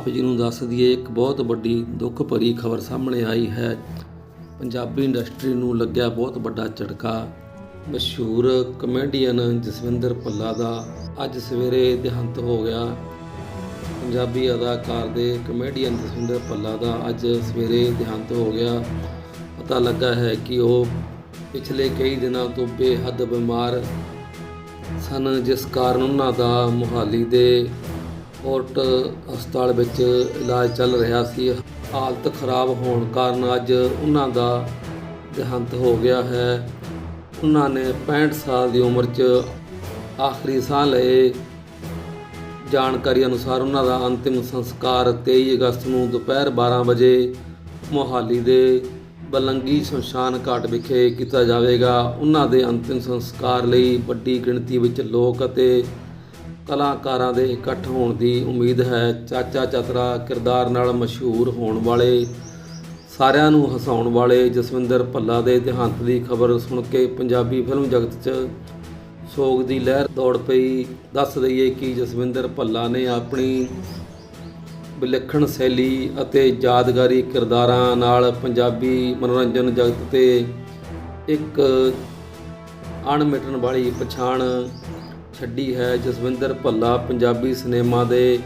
ਆਪ ਜੀ ਨੂੰ ਦੱਸ ਦਈਏ, ਇੱਕ ਬਹੁਤ ਵੱਡੀ ਦੁੱਖ ਭਰੀ ਖਬਰ ਸਾਹਮਣੇ ਆਈ ਹੈ। ਪੰਜਾਬੀ ਇੰਡਸਟਰੀ ਨੂੰ ਲੱਗਿਆ ਬਹੁਤ ਵੱਡਾ ਝਟਕਾ। ਮਸ਼ਹੂਰ ਕਮੇਡੀਅਨ ਜਸਵਿੰਦਰ ਭੱਲਾ ਦਾ ਅੱਜ ਸਵੇਰੇ ਦੇਹਾਂਤ ਹੋ ਗਿਆ। ਪੰਜਾਬੀ ਅਦਾਕਾਰ ਦੇ ਕਮੇਡੀਅਨ ਜਸਵਿੰਦਰ ਭੱਲਾ ਦਾ ਅੱਜ ਸਵੇਰੇ ਦੇਹਾਂਤ ਹੋ ਗਿਆ। ਪਤਾ ਲੱਗਾ ਹੈ ਕਿ ਉਹ ਪਿਛਲੇ ਕਈ ਦਿਨਾਂ ਤੋਂ ਬੇਹੱਦ ਬਿਮਾਰ ਸਨ, ਜਿਸ ਕਾਰਨ ਉਹਨਾਂ ਦਾ ਮੁਹਾਲੀ ਦੇ ਕੋਰਟ ਹਸਪਤਾਲ ਵਿੱਚ ਇਲਾਜ ਚੱਲ ਰਿਹਾ ਸੀ। ਹਾਲਤ ਖਰਾਬ ਹੋਣ ਕਾਰਨ ਅੱਜ ਉਹਨਾਂ ਦਾ ਦੇਹਾਂਤ ਹੋ ਗਿਆ ਹੈ। ਉਹਨਾਂ ਨੇ 65 ਸਾਲ ਦੀ ਉਮਰ 'ਚ ਆਖਰੀ ਸਾਹ ਲਏ। ਜਾਣਕਾਰੀ ਅਨੁਸਾਰ ਉਹਨਾਂ ਦਾ ਅੰਤਿਮ ਸੰਸਕਾਰ 23 ਅਗਸਤ ਨੂੰ ਦੁਪਹਿਰ 12 ਵਜੇ ਮੋਹਾਲੀ ਦੇ ਬਲੰਗੀ ਸ਼ਮਸ਼ਾਨ ਘਾਟ ਵਿਖੇ ਕੀਤਾ ਜਾਵੇਗਾ। ਉਹਨਾਂ ਦੇ ਅੰਤਿਮ ਸੰਸਕਾਰ ਲਈ ਵੱਡੀ ਗਿਣਤੀ ਵਿੱਚ ਲੋਕ ਅਤੇ ਕਲਾਕਾਰਾਂ ਦੇ ਇਕੱਠ ਹੋਣ ਦੀ ਉਮੀਦ ਹੈ। ਚਾਚਾ ਚਤਰਾ ਕਿਰਦਾਰ ਨਾਲ ਮਸ਼ਹੂਰ ਹੋਣ ਵਾਲੇ ਸਾਰਿਆਂ ਨੂੰ ਹਸਾਉਣ ਵਾਲੇ ਜਸਵਿੰਦਰ ਭੱਲਾ ਦੇ ਦੇਹਾਂਤ ਦੀ ਖਬਰ ਸੁਣ ਕੇ ਪੰਜਾਬੀ ਫਿਲਮ ਜਗਤ 'ਚ ਸੋਗ ਦੀ ਲਹਿਰ ਦੌੜ ਪਈ। ਦੱਸ ਦਈਏ ਕਿ ਜਸਵਿੰਦਰ ਭੱਲਾ ਨੇ ਆਪਣੀ ਵਿਲੱਖਣ ਸ਼ੈਲੀ ਅਤੇ ਯਾਦਗਾਰੀ ਕਿਰਦਾਰਾਂ ਨਾਲ ਪੰਜਾਬੀ ਮਨੋਰੰਜਨ ਜਗਤ ਤੇ ਇੱਕ ਅਣਮਿਟਣ ਵਾਲੀ ਪਛਾਣ ਛੱਡੀ ਹੈ ਜਸਵਿੰਦਰ ਭੱਲਾ ਪੰਜਾਬੀ ਸਿਨੇਮਾ ਦੇ।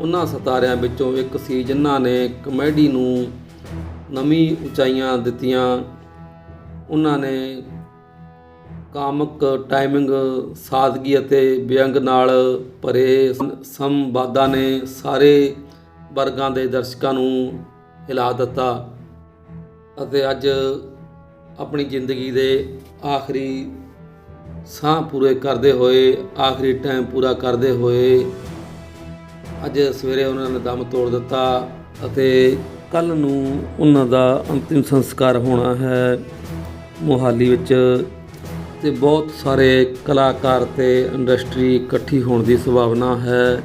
ਉਹਨਾਂ ਸਿਤਾਰਿਆਂ ਵਿੱਚੋਂ ਇੱਕ ਸੀ ਜਿਨ੍ਹਾਂ ਨੇ ਕਮੇਡੀ ਨੂੰ ਨਵੀਂ ਉਚਾਈਆਂ ਦਿੱਤੀਆਂ। ਉਹਨਾਂ ਨੇ ਕਾਮਕ ਟਾਈਮਿੰਗ, ਸਾਦਗੀ ਅਤੇ ਵਿਅੰਗ ਨਾਲ ਭਰੇ ਸੰਵਾਦਾਂ ਨੇ ਸਾਰੇ ਵਰਗਾਂ ਦੇ ਦਰਸ਼ਕਾਂ ਨੂੰ ਹਿਲਾ ਦਿੱਤਾ ਅਤੇ ਅੱਜ ਆਪਣੀ ਜ਼ਿੰਦਗੀ ਦੇ ਆਖਰੀ ਸਾਹ ਪੂਰੇ ਕਰਦੇ ਹੋਏ, ਆਖਰੀ ਟਾਈਮ ਪੂਰਾ ਕਰਦੇ ਹੋਏ, ਅੱਜ ਸਵੇਰੇ ਉਹਨਾਂ ਨੇ ਦਮ ਤੋੜ ਦਿੱਤਾ ਅਤੇ ਕੱਲ ਨੂੰ ਉਹਨਾਂ ਦਾ ਅੰਤਿਮ ਸੰਸਕਾਰ ਹੋਣਾ ਹੈ ਮੋਹਾਲੀ ਵਿੱਚ ਤੇ ਬਹੁਤ ਸਾਰੇ ਕਲਾਕਾਰ ਤੇ ਇੰਡਸਟਰੀ ਇਕੱਠੀ ਹੋਣ ਦੀ ਸੰਭਾਵਨਾ ਹੈ।